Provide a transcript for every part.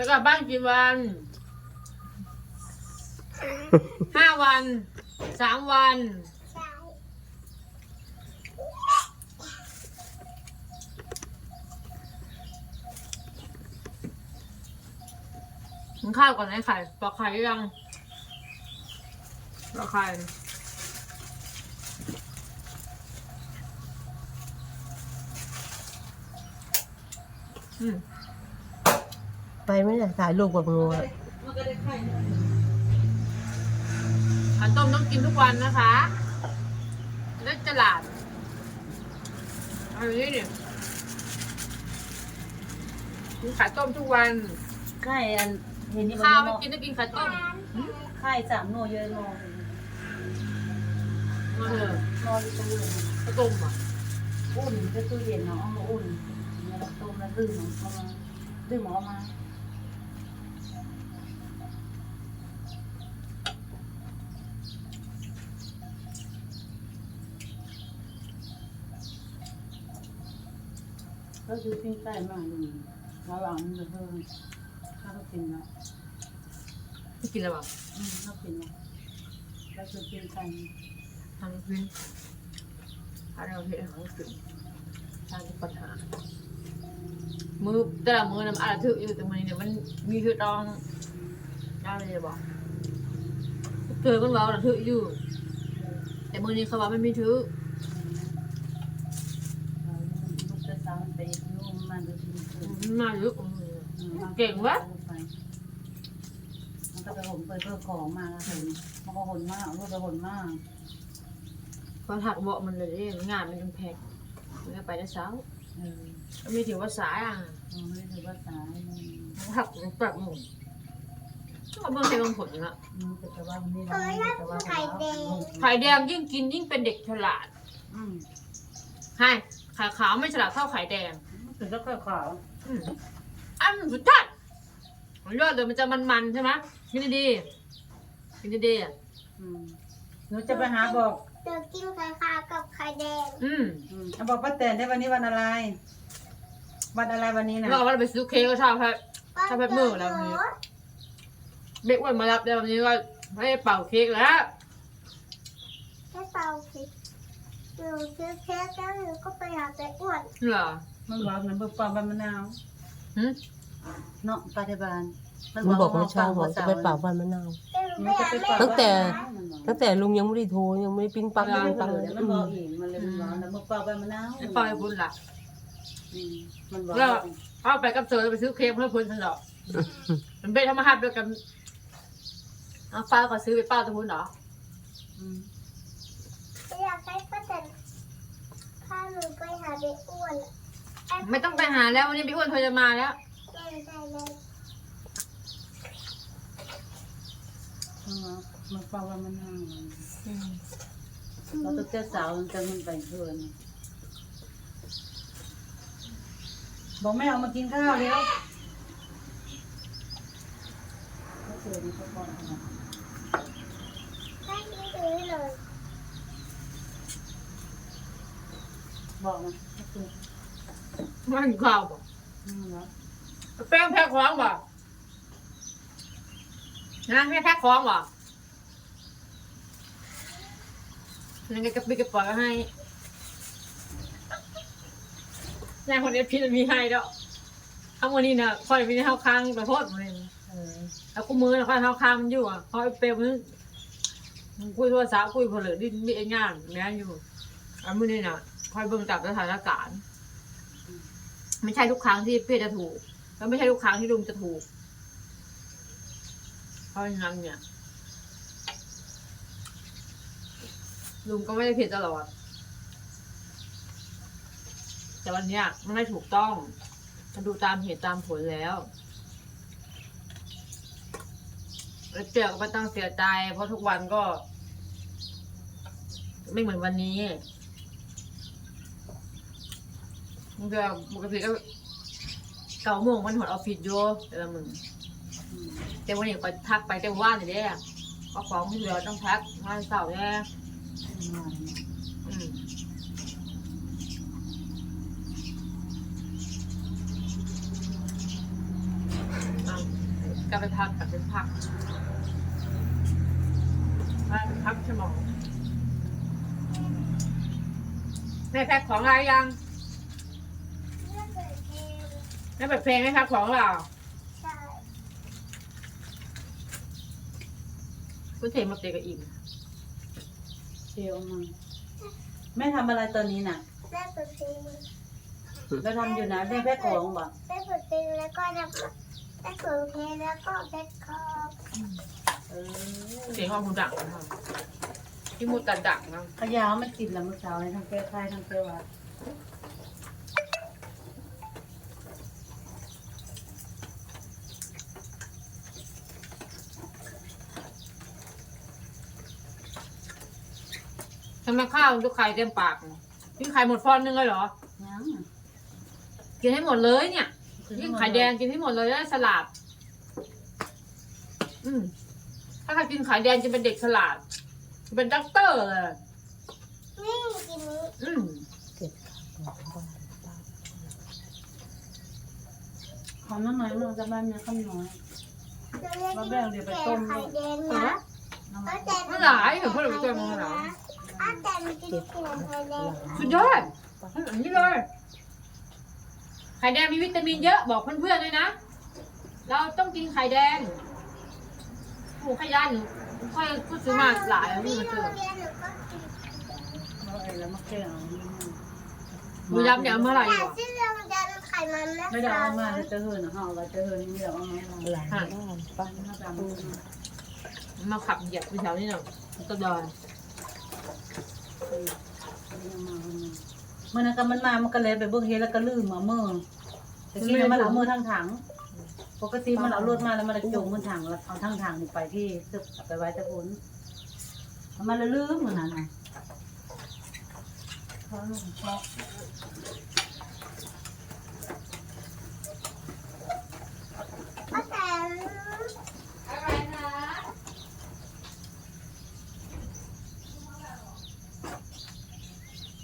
แล้วกลับบ้านกี่วัน ห้าวัน สามวันใช่กินข้าวก่อนนะไข่ปลอกไข่หรือยังปลอกไข่ อืม ไปไม่ได้ถ่ายรูปกับงูอะมันก็ได้ไข่ข้าวต้มต้องกินทุกวันนะคะเล็กตลาดเอาอย่างนี้เนี่ยกินข้าวต้มทุกวันไข่อันเห็นนี่ข้าวมัไม่นกินต้องกินข้าวต้มไข่สามโนเยอะโนมาเถอะนอนอยู่ตรงนี้ข้าวต้มอะอุ่นจะตู้เย็นเนาะเอามาอุ่นเนี่ยเราต้มแล้วดื่มเอามาดื่มเอามา ก็คือปิ้งไก่มาอยู่ระหว่างมันจะเพิ่มถ้าเขากินนะไม่กินแล้วอะอืมเขากินนะก็คือปิ้งไก่ทำกินทานเอาเห็ดของกินทานทุกปัญหา มือแต่ละมือน้ำอะไรถึกอยู่แต่มือเนี่ยมันมีคือตองอะไรจะบอกเธอมันเบาหนัถึกอยู่ แต่มือนี้เขาว่ามันไม่ถึก ลูกจะสาวไปนู่นมันจะกินคืน มันมาลึกกว่ามือเก่งวะ มันก็ไปหนไปเพิ่มของมาแล้วถึงมันก็หนมากรูดไปหนมากเขาถักเบาะมันเลยเด้งานมันยังแพงมันก็ไปได้เช้าเออไม่ถือว่าสายอะมันไม่ได้ถือว่าสายเขาถักแปลกหมุนก็เบิ่งใช้บางผลอยู่ละมันก็จะว่ามันไม่ได้เฮ้ยนั่นคือไข่แดงไข่แดงยิ่งกินยิ่งเป็นเด็กฉลาดอืมใช่ไข่ขาวไม่ฉลาดเท่าไข่แดงมันถึงจะค่อยขาว อืมอันสุดยอดมันยอดเลยมันจะมันๆใช่ไหมกินดีๆกินดีๆอะอืมหนูจะไปหาบอกเดี๋ยวกินไข่ขาวกับไข่แดงอืมอืมเอาบอกป้าแตนได้วันนี้วันอะไร วันอะไรวันนี้นะเราว่าไปซื้อเค้กก็ชอบครับ ถ้าแบบมือแล้วนี่ เบกวันมารับได้วันนี้ก็ให้เป่าเค้กแล้วแค่เป่าสิหนูซื้อเค้กแล้วหนูก็ไปหาไปอ้วนเหรอ มันบอกเหมือนเบิกปลาใบมะนาวหึเนาะปลาเทบานมันบอกไม่เช่าบอกจะไปเป่าฟันมะนาวแต่หนูมันไม่จะอยากไปแม่เป่าตั้งแต่มันบอกตั้งแต่ลุงยังไม่ได้โทรยังไม่ได้ปิ้งปังปิ้งปังเอเลอยมันบอกอีกมันเลยมันบอกนะมันเป่าใบมะนาวไอ้เป่าไอ้บุญล่ะอืมมันบอกแล้วเอาไปกับเธอไปซื้อเค้กเพื่อพุ่นฉันหรอกมันเป็นธรรมชาติด้วยกันเอาป้าก็ซื้อไปป้าตะพุนเหรออืมไม่อยากให้ป้าแตนพาหนูไปหาไปอ้วนอะ ไม่ต้องไปหาแล้ววันนี้พี่อ้วนเธอจะมาแล้วได้ได้เลยมันบอกมันเป่าใบมะนาวเราต้องเจ้าสาวจะมันไปเพื่อนบอกแม่เอามากินข้าวเร็วก็เจอนี่ก็บอกนะได้ไม่ซื้อเลยบอกนะก็คือ มันข้าวบ่อืมแล้วแป้งแพ็คของบ่นะแม่แพ็คของบ่นั่นก็กระปิกระป๋อยก็ให้นายคนนี้พี่มีให้แล้วทั้งวันนี้น่ะคอยมีเข้าค้างไปโทษมันเองเออแล้วกูมือน่ะคอยเข้าค้างมันอยู่อะคอยเปรย์มันมึงคุยโทรศัพท์คุยเพลิดดิ้นมีไอ้งานแม่นอยู่อันมื้อนี้น่ะคอยเบิ่งจับสถานการณ์ ไม่ใช่ทุกครั้งที่เพื่อจะถูก แล้วไม่ใช่ทุกครั้งที่ลุงจะถูก เพราะฉะนั้นเนี่ย ลุงก็ไม่ได้ผิดตลอด แต่วันเนี้ยมันไม่ถูกต้องมันดูตามเหตุตามผลแล้วแล้วเจอก็ไม่ต้องเสียใจเพราะทุกวันก็ ไม่เหมือนวันนี้ มันจะปกติก็เก้าโมงมันหอดออฟฟิศอยู่แต่ละมึงอืมแต่วันนี้ก็ทักไปแต่ว่านนี่เด้ก็ของที่เหลือต้องทักมานเสาร์แน่อืมกลับไปพักกลับไปพักไปพักสมองแม่แพ็คของอะไรยัง เลือกเปิดเพลง แม่เปิดเพลงไหมครับของเราใช่คุณเทมาเตะกับอิ่มเชียวมาแม่ทำอะไรตอนนี้น่ะแม่เปิดเพลงเราทำอยู่นะแม่แพ็คของบ่แม่เปิดเพลงแล้วก็ทำแม่เปิดเพลงแล้วก็แพ็คของเออเสียงห้องคุณดังนะครับที่มูตัดดังนะขยาวมันกินแล้วมื้อเช้าให้ทั้งแก้ไข้ทั้งแก้หวัดำไมข้าวทุกไข่เต็มปากกินไข่หมดฟอนนึงเลยเหรอ ยังกินให้หมดเลยเนี่ยยิ่งไข่แดงกินให้หมดเลยได้สลัด อืม ถ้าใครกินไข่แดงจะเป็นเด็กฉลาดจะเป็นด็อกเตอร์เลยนี่กินนี้อืมเจ็บขาบ้านป้าของน้องน้อยมันจะบ้านเนี่ยข้าวน้อย เราเรียกมากินแบ่งเดี๋ยวไปต้มไข่แดงนะน้องป้าแตนไม่หลายเห็นพวกเราไปเจอมาหลาย ป้าแตนกินไข่แดงสุดยอดอันนี้เลย ไข่แดงมีวิตามินเยอะ บอกเพื่อนๆเลยนะ เราต้องกินไข่แดงหมูขยันค่อยก็ซื้อมาหลายแล้วนี่นี่มาโรเจองเรียนหนูก็กินเราไอ้แล้วมาแก้เอานี่หมูยำเนี่ยเอาเมื่อไหร่แต่หรอชื่อเรื่องมันจะไข่มันนะไม่ได้เอามาเลยจะเฮินเฮาเราจะเฮินนี่เดี๋ยวเอามาเราหลานบ้านป้าถ้าจำมือมาขับเหยียบไปแถวนี้หน่อยมันก็ดอย เมื่อนั้นก็มันมามันก็เลยไปเบิ่งเฮดแล้วก็ลืมมาเมื่อแต่กี้มันเอามือทั้งถังปกติมันเอารถมาแล้วมันจะจงมือถังแล้วเอาทั้งถังไปที่ซึบไปไว้ตะพุนมันละลืมเหมือนนั้นไง ป้าแตน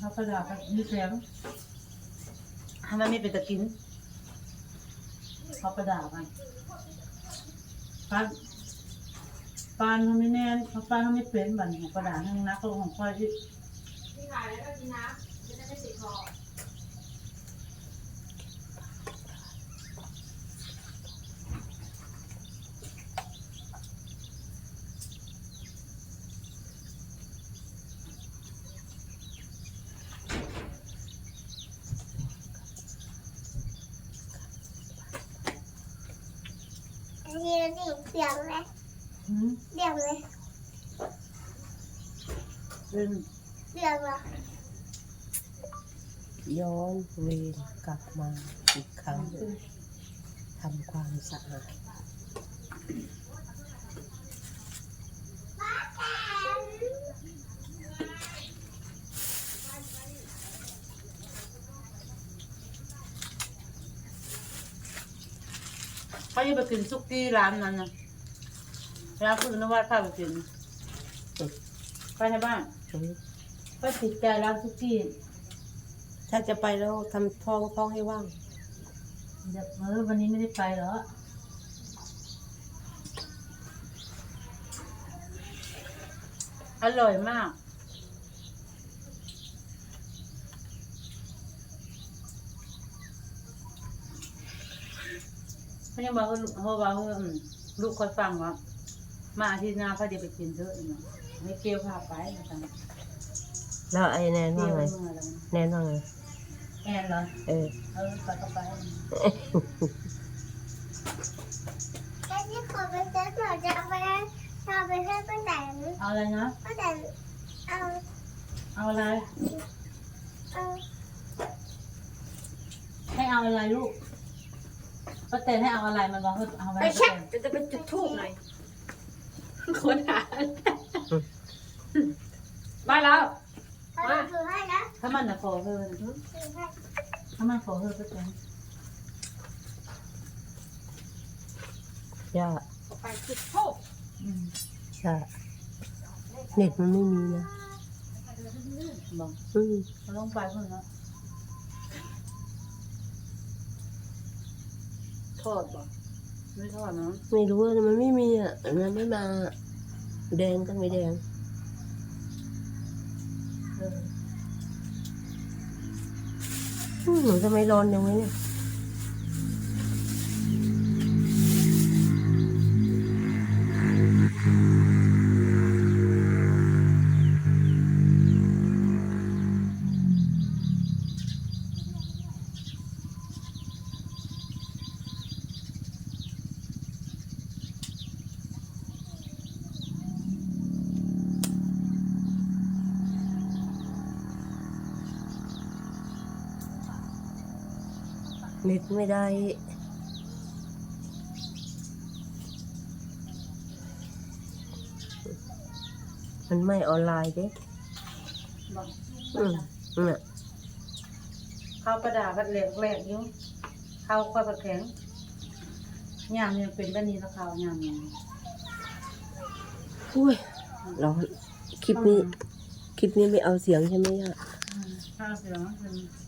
เขาก็ด่าไปยืดแสงทำไมไม่เป็นตะกินเขาก็ด่าไปปานปานเขาไม่แน่นเขาปานเขาไม่เป็นบัดนของกระดาษทั้งนักลงของค่อยที่อันนี้ดิ เสียงไหมหืมเสียงไหมเรื่องเสียงเหรอย้อนเวรกลับมาอีกครั้งทำความสะอาด เขาจะไปกินซุกี้ร้านนั้นนะร้านคุณนวัดพาไปกินไปที่บ้านอืมไปติดใจร้านซุกี้ถ้าจะไปแล้วทำท้องท้องให้ว่างเดี๋ยวเออวันนี้ไม่ได้ไปหรออร่อยมาก เขายังบอกว่าเขาบอกว่าอืมลูกคอยฟังว่ามาอาทิตย์หน้าเขาจะไปกินเถอะเนาะให้เกลียวพาไปนะครับแล้วไอ้แนนเกลีว่ายวไงเมื่อแล้วแนนว่าไงแอนเหรอเออเออไปก็ไปแล้วที่ขอไปเซ็ตหนูจะเอาไปให้จะเอาไปให้ป้าแตนเอาอะไรนะป้าแตนเอาเอาอะไรเอาให้เอาอะไรลูก ป้าแตนให้เอาอะไรมันบอกให้เอาไว้ไปให้เช็คป้าแตนจะจะไปจุดทูบหน่อยคนหามาแล้วเอาถือให้นะถ้ามันน่ะขอเธอถือให้ถ้ามันขอเธอป้าแตนย่าไปจุดทูบอืมย่าเน็ตมันไม่มีนะบอกอืมเราต้องไปเพิ่นนะ ทอดบอกไม่ทอดเนาะไม่รู้ว่ามันไม่มีอะมันไม่มาแดงก็ไม่แดงเอออืมทำไมร้อนอย่างนี้เนี่ย เน็ตไม่ได้มันไม่ออนไลน์เด้บอกอืมน่ะข้าวประดาพัดแหลกแหลกๆอยู่ข้าวก็แข็งยามยังเป็นแบบนี้แล้วข้าวยามยังอุ้ยร้อนคลิปนี้ คลิปนี้ไม่เอาเสียงใช่ไหมอะข้าวเสียงมันเป็น